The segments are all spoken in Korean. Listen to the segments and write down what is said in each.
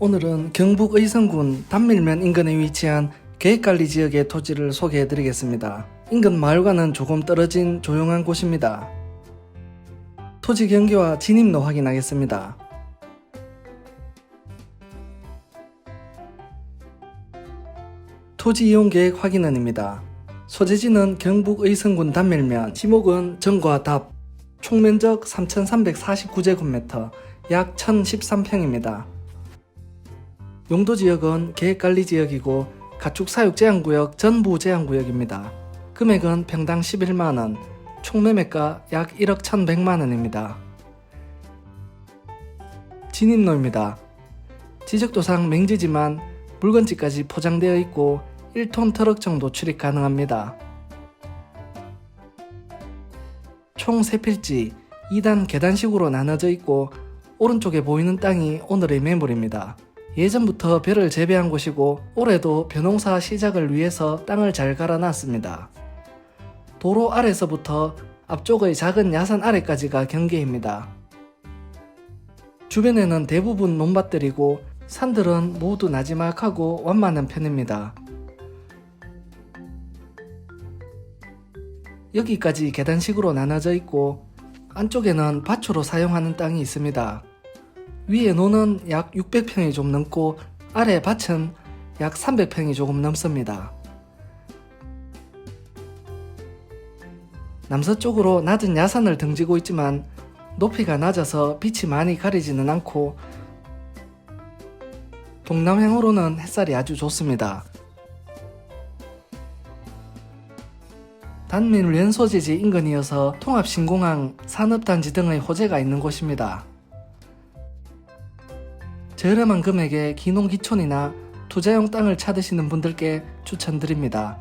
오늘은 경북 의성군 단밀면 인근에 위치한 계획관리 지역의 토지를 소개해 드리겠습니다. 인근 마을과는 조금 떨어진 조용한 곳입니다. 토지 경계와 진입로 확인하겠습니다. 토지 이용 계획 확인원입니다. 소재지는 경북 의성군 단밀면, 지목은 정과 답, 총면적 3,349제곱미터, 약 1,013평입니다. 용도 지역은 계획 관리 지역이고 가축 사육 제한 구역 전부 제한 구역입니다. 금액은 평당 11만 원, 총 매매가 약 1억 1,100만 원입니다. 진입로입니다. 지적도상 맹지지만 물건지까지 포장되어 있고 1톤 트럭 정도 출입 가능합니다. 총 3필지 2단 계단식으로 나눠져 있고 오른쪽에 보이는 땅이 오늘의 매물입니다. 예전부터 벼를 재배한 곳이고 올해도 벼농사 시작을 위해서 땅을 잘 갈아놨습니다. 도로 아래서부터 앞쪽의 작은 야산 아래까지가 경계입니다. 주변에는 대부분 논밭들이고 산들은 모두 나지막하고 완만한 편입니다. 여기까지 계단식으로 나눠져 있고 안쪽에는 밭으로 사용하는 땅이 있습니다. 위에 논은 약 600평이 좀 넘고 아래 밭은 약 300평이 조금 넘습니다. 남서쪽으로 낮은 야산을 등지고 있지만 높이가 낮아서 빛이 많이 가리지는 않고 동남향으로는 햇살이 아주 좋습니다. 단밀 연소재지 인근이어서 통합신공항, 산업단지 등의 호재가 있는 곳입니다. 저렴한 금액에 기농기촌이나 투자용 땅을 찾으시는 분들께 추천드립니다.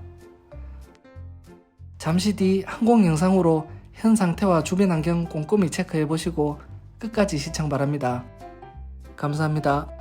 잠시 뒤 항공 영상으로 현 상태와 주변 환경 꼼꼼히 체크해 보시고 끝까지 시청 바랍니다. 감사합니다.